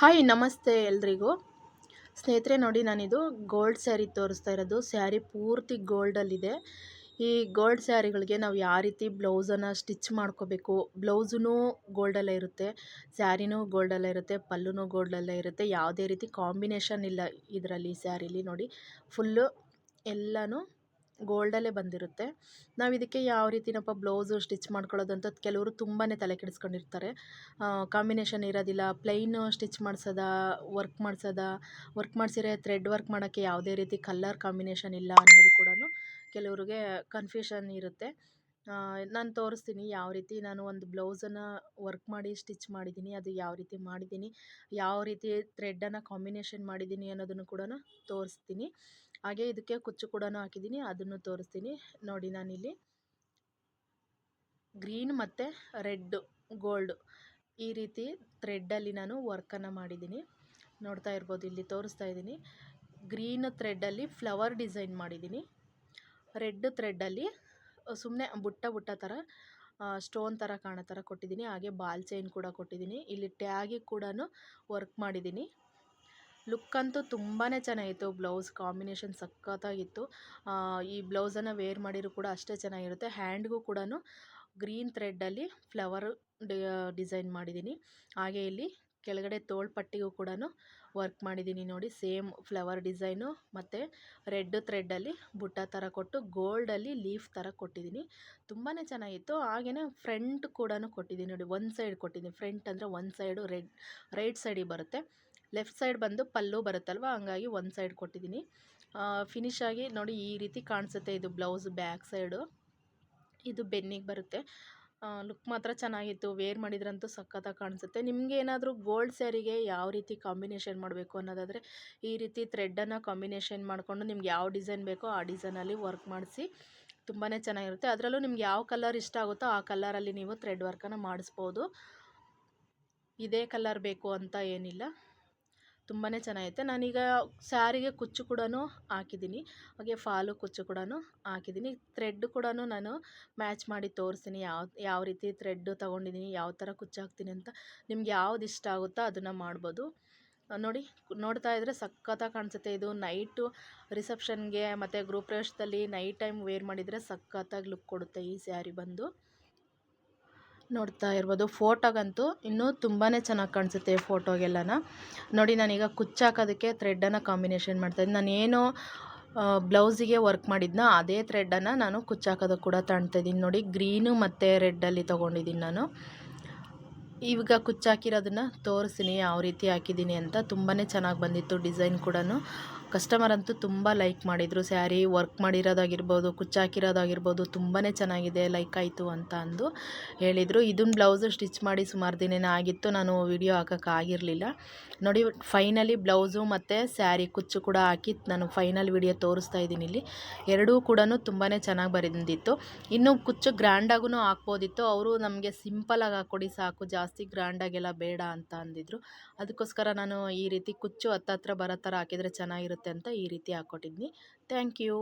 Hi, ನಮಸ್ತೆ ಎಲ್ರಿಗೂ. ಸ್ನೇಹಿತರೆ, ನೋಡಿ ನಾನಿದು ಗೋಲ್ಡ್ ಸ್ಯಾರಿ ತೋರಿಸ್ತಾ ಇರೋದು. ಸ್ಯಾರಿ ಪೂರ್ತಿ ಗೋಲ್ಡಲ್ಲಿದೆ. ಈ ಗೋಲ್ಡ್ ಸ್ಯಾರಿಗಳಿಗೆ ನಾವು ಯಾವ ರೀತಿ ಬ್ಲೌಸನ್ನು ಸ್ಟಿಚ್ ಮಾಡ್ಕೋಬೇಕು ಬ್ಲೌಸೂ ಗೋಲ್ಡಲ್ಲೇ ಇರುತ್ತೆ, ಸ್ಯಾರಿನೂ ಗೋಲ್ಡಲ್ಲೇ ಇರುತ್ತೆ, ಪಲ್ಲುನೂ ಗೋಲ್ಡಲ್ಲೇ ಇರುತ್ತೆ, ಯಾವುದೇ ರೀತಿ ಕಾಂಬಿನೇಷನ್ ಇಲ್ಲ ಇದರಲ್ಲಿ ಸ್ಯಾರಿಲಿ ನೋಡಿ. ಫುಲ್ಲು ಎಲ್ಲನೂ ಗೋಲ್ಡಲ್ಲೇ ಬಂದಿರುತ್ತೆ. ನಾವು ಇದಕ್ಕೆ ಯಾವ ರೀತಿನಪ್ಪ ಬ್ಲೌಸು ಸ್ಟಿಚ್ ಮಾಡ್ಕೊಳ್ಳೋದು ಅಂತ ಕೆಲವರು ತುಂಬಾ ತಲೆ ಕೆಡಿಸ್ಕೊಂಡಿರ್ತಾರೆ. ಕಾಂಬಿನೇಷನ್ ಇರೋದಿಲ್ಲ. ಪ್ಲೈನು ಸ್ಟಿಚ್ ಮಾಡಿಸೋದ, ವರ್ಕ್ ಮಾಡಿಸೋದ, ವರ್ಕ್ ಮಾಡಿಸಿದ್ರೆ ಥ್ರೆಡ್ ವರ್ಕ್ ಮಾಡೋಕ್ಕೆ ಯಾವುದೇ ರೀತಿ ಕಲ್ಲರ್ ಕಾಂಬಿನೇಷನ್ ಇಲ್ಲ ಅನ್ನೋದು ಕೂಡ ಕೆಲವ್ರಿಗೆ ಕನ್ಫ್ಯೂಷನ್ ಇರುತ್ತೆ. ನಾನು ತೋರಿಸ್ತೀನಿ ಯಾವ ರೀತಿ ನಾನು ಒಂದು ಬ್ಲೌಸನ್ನು ವರ್ಕ್ ಮಾಡಿ ಸ್ಟಿಚ್ ಮಾಡಿದ್ದೀನಿ, ಅದು ಯಾವ ರೀತಿ ಮಾಡಿದ್ದೀನಿ, ಯಾವ ರೀತಿ ಥ್ರೆಡ್ಡನ್ನು ಕಾಂಬಿನೇಷನ್ ಮಾಡಿದ್ದೀನಿ ಅನ್ನೋದನ್ನು ಕೂಡ ತೋರಿಸ್ತೀನಿ. ಹಾಗೆ ಇದಕ್ಕೆ ಕುಚ್ಚು ಕೂಡ ಹಾಕಿದ್ದೀನಿ, ಅದನ್ನು ತೋರಿಸ್ತೀನಿ. ನೋಡಿ ನಾನಿಲ್ಲಿ ಗ್ರೀನ್ ಮತ್ತು ರೆಡ್, ಗೋಲ್ಡ್ ಈ ರೀತಿ ಥ್ರೆಡ್ಡಲ್ಲಿ ನಾನು ವರ್ಕನ್ನು ಮಾಡಿದ್ದೀನಿ. ನೋಡ್ತಾ ಇರ್ಬೋದು, ಇಲ್ಲಿ ತೋರಿಸ್ತಾ ಇದ್ದೀನಿ. ಗ್ರೀನ್ ಥ್ರೆಡ್ಡಲ್ಲಿ ಫ್ಲವರ್ ಡಿಸೈನ್ ಮಾಡಿದ್ದೀನಿ. ರೆಡ್ ಥ್ರೆಡ್ಡಲ್ಲಿ ಸುಮ್ಮನೆ ಬುಟ್ಟ ಬುಟ್ಟ ಥರ ಸ್ಟೋನ್ ಥರ ಕಾಣೋ ಥರ ಕೊಟ್ಟಿದ್ದೀನಿ. ಹಾಗೆ ಬಾಲ್ ಚೈನ್ ಕೂಡ ಕೊಟ್ಟಿದ್ದೀನಿ. ಇಲ್ಲಿ ಟ್ಯಾಗಿಗೆ ಕೂಡ ವರ್ಕ್ ಮಾಡಿದ್ದೀನಿ. ಲುಕ್ ಅಂತೂ ತುಂಬಾ ಚೆನ್ನಾಗಿತ್ತು. ಬ್ಲೌಸ್ ಕಾಂಬಿನೇಷನ್ ಸಖತ್ತಾಗಿತ್ತು. ಈ ಬ್ಲೌಸನ್ನು ವೇರ್ ಮಾಡಿರೂ ಕೂಡ ಅಷ್ಟೇ ಚೆನ್ನಾಗಿರುತ್ತೆ. ಹ್ಯಾಂಡ್ಗೂ ಕೂಡ ಗ್ರೀನ್ ಥ್ರೆಡ್ಡಲ್ಲಿ ಫ್ಲವರ್ ಡಿಸೈನ್ ಮಾಡಿದ್ದೀನಿ. ಹಾಗೆ ಇಲ್ಲಿ ಕೆಳಗಡೆ ತೋಳ್ಪಟ್ಟಿಗೂ ಕೂಡ ವರ್ಕ್ ಮಾಡಿದ್ದೀನಿ ನೋಡಿ. ಸೇಮ್ ಫ್ಲವರ್ ಡಿಸೈನು ಮತ್ತು ರೆಡ್ ಥ್ರೆಡ್ಡಲ್ಲಿ ಬುಟ್ಟ ಥರ ಕೊಟ್ಟು ಗೋಲ್ಡಲ್ಲಿ ಲೀಫ್ ಥರ ಕೊಟ್ಟಿದ್ದೀನಿ. ತುಂಬಾ ಚೆನ್ನಾಗಿತ್ತು. ಹಾಗೆಯೇ ಫ್ರಂಟ್ ಕೂಡ ಕೊಟ್ಟಿದ್ದೀನಿ ನೋಡಿ. ಒಂದು ಸೈಡ್ ಕೊಟ್ಟಿದ್ದೀನಿ. ಫ್ರಂಟ್ ಅಂದರೆ ಒಂದು ಸೈಡು ರೆಡ್, ರೈಟ್ ಸೈಡಿಗೆ ಬರುತ್ತೆ. ಲೆಫ್ಟ್ ಸೈಡ್ ಬಂದು ಪಲ್ಲು ಬರುತ್ತಲ್ವ, ಹಂಗಾಗಿ ಒಂದು ಸೈಡ್ ಕೊಟ್ಟಿದ್ದೀನಿ. ಫಿನಿಶ್ ಆಗಿ ನೋಡಿ ಈ ರೀತಿ ಕಾಣಿಸುತ್ತೆ ಇದು ಬ್ಲೌಸ್ ಬ್ಯಾಕ್ ಸೈಡು. ಇದು ಬೆನ್ನಿಗೆ ಬರುತ್ತೆ. ಲುಕ್ ಮಾತ್ರ ಚೆನ್ನಾಗಿತ್ತು. ವೇರ್ ಮಾಡಿದ್ರಂತೂ ಸಖತ್ತಾಗಿ ಕಾಣಿಸುತ್ತೆ. ನಿಮಗೆ ಏನಾದರೂ ಗೋಲ್ಡ್ ಸ್ಯಾರಿಗೆ ಯಾವ ರೀತಿ ಕಾಂಬಿನೇಷನ್ ಮಾಡಬೇಕು ಅನ್ನೋದಾದರೆ, ಈ ರೀತಿ ಥ್ರೆಡ್ಡನ್ನು ಕಾಂಬಿನೇಷನ್ ಮಾಡಿಕೊಂಡು ನಿಮ್ಗೆ ಯಾವ ಡಿಸೈನ್ ಬೇಕೋ ಆ ಡಿಸೈನಲ್ಲಿ ವರ್ಕ್ ಮಾಡಿಸಿ ತುಂಬಾ ಚೆನ್ನಾಗಿರುತ್ತೆ. ಅದರಲ್ಲೂ ನಿಮ್ಗೆ ಯಾವ ಕಲರ್ ಇಷ್ಟ ಆಗುತ್ತೋ ಆ ಕಲರಲ್ಲಿ ನೀವು ಥ್ರೆಡ್ ವರ್ಕನ್ನು ಮಾಡಿಸ್ಬೋದು. ಇದೇ ಕಲರ್ ಬೇಕು ಅಂತ ಏನಿಲ್ಲ. ತುಂಬಾ ಚೆನ್ನಾಗೈತೆ. ನಾನೀಗ ಸ್ಯಾರಿಗೆ ಕುಚ್ಚು ಕೂಡ ಹಾಕಿದ್ದೀನಿ. ಹಾಗೆ ಫಾಲು ಕುಚ್ಚು ಕೂಡ ಹಾಕಿದ್ದೀನಿ. ಥ್ರೆಡ್ ಕೂಡ ನಾನು ಮ್ಯಾಚ್ ಮಾಡಿ ತೋರಿಸ್ತೀನಿ ಯಾವ ಯಾವ ರೀತಿ ಥ್ರೆಡ್ಡು ತೊಗೊಂಡಿದ್ದೀನಿ, ಯಾವ ಥರ ಕುಚ್ಚು ಹಾಕ್ತೀನಿ ಅಂತ ನಿಮ್ಗೆ ಯಾವ್ದು ಇಷ್ಟ ಆಗುತ್ತೋ ಅದನ್ನು ಮಾಡ್ಬೋದು. ನೋಡಿ, ನೋಡ್ತಾ ಇದ್ದರೆ ಸಖತ್ತಾಗಿ ಕಾಣಿಸುತ್ತೆ. ಇದು ನೈಟು ರಿಸೆಪ್ಷನ್ಗೆ ಮತ್ತು ಗ್ರೂಪ್ ಪ್ರವೇಶದಲ್ಲಿ ನೈಟ್ ಟೈಮ್ ವೇರ್ ಮಾಡಿದರೆ ಸಖತ್ತಾಗಿ ಲುಕ್ ಕೊಡುತ್ತೆ ಈ ಸ್ಯಾರಿ ಬಂದು. ನೋಡ್ತಾ ಇರ್ಬೋದು. ಫೋಟೋಗಂತೂ ಇನ್ನೂ ತುಂಬಾ ಚೆನ್ನಾಗಿ ಕಾಣಿಸುತ್ತೆ ಫೋಟೋಗೆಲ್ಲನ. ನೋಡಿ, ನಾನೀಗ ಕುಚ್ಚಾಕೋದಕ್ಕೆ ಥ್ರೆಡ್ಡನ್ನು ಕಾಂಬಿನೇಷನ್ ಮಾಡ್ತಾಯಿದ್ದೀನಿ ನಾನು ಏನು ಬ್ಲೌಸಿಗೆ ವರ್ಕ್ ಮಾಡಿದ್ನ, ಅದೇ ಥ್ರೆಡ್ಡನ್ನು ನಾನು ಕುಚ್ಚಾಕೋದಕ್ಕೆ ಕೂಡ ತಾಣ್ತಾಯಿದ್ದೀನಿ ನೋಡಿ, ಗ್ರೀನು ಮತ್ತು ರೆಡ್ಡಲ್ಲಿ ತೊಗೊಂಡಿದ್ದೀನಿ ನಾನು. ಈಗ ಕುಚ್ಚಾಕಿರೋದನ್ನು ತೋರಿಸ್ತೀನಿ, ಯಾವ ರೀತಿ ಹಾಕಿದ್ದೀನಿ ಅಂತ. ತುಂಬಾ ಚೆನ್ನಾಗಿ ಬಂದಿತ್ತು ಡಿಸೈನ್ ಕೂಡ ಕಸ್ಟಮರ್ ಅಂತೂ ತುಂಬ ಲೈಕ್ ಮಾಡಿದರು. ಸ್ಯಾರಿ ವರ್ಕ್ ಮಾಡಿರೋದಾಗಿರ್ಬೋದು ಕುಚ್ಚಾಕಿರೋದಾಗಿರ್ಬೋದು ತುಂಬಾ ಚೆನ್ನಾಗಿದೆ, ಲೈಕ್ ಆಯಿತು ಅಂತ ಅಂದು ಹೇಳಿದರು. ಇದನ್ನು ಬ್ಲೌಸು ಸ್ಟಿಚ್ ಮಾಡಿ ಸುಮಾರು ದಿನ ಆಗಿತ್ತು. ನಾನು ವಿಡಿಯೋ ಹಾಕೋಕ್ಕಾಗಿರಲಿಲ್ಲ ನೋಡಿ, ಫೈನಲಿ ಬ್ಲೌಸು ಮತ್ತು ಸ್ಯಾರಿ ಕುಚ್ಚು ಕೂಡ ಹಾಕಿ ನಾನು ಫೈನಲ್ ವಿಡಿಯೋ ತೋರಿಸ್ತಾ ಇದ್ದೀನಿ ಇಲ್ಲಿ. ಎರಡೂ ಕೂಡ ತುಂಬಾ ಚೆನ್ನಾಗಿ ಬರೆದಿದ್ದಿತ್ತು ಇನ್ನು ಕುಚ್ಚು ಗ್ರ್ಯಾಂಡಾಗೂ ಹಾಕ್ಬೋದಿತ್ತು. ಅವರು ನಮಗೆ ಸಿಂಪಲಾಗಿ ಹಾಕ್ಕೊಡಿ ಸಾಕು, ಜಾಸ್ತಿ ಗ್ರ್ಯಾಂಡಾಗೆಲ್ಲ ಬೇಡ ಅಂತ ಅಂದಿದ್ರು. ಅದಕ್ಕೋಸ್ಕರ ನಾನು ಈ ರೀತಿ ಕುಚ್ಚು ಹತ್ತತ್ರ ಬರೋ ಥರ ಹಾಕಿದರೆ ಚೆನ್ನಾಗಿರುತ್ತೆ ಅಂತ ಈ ರೀತಿ ಹಾಕ್ಕೊಟ್ಟಿದ್ನಿ. Thank you.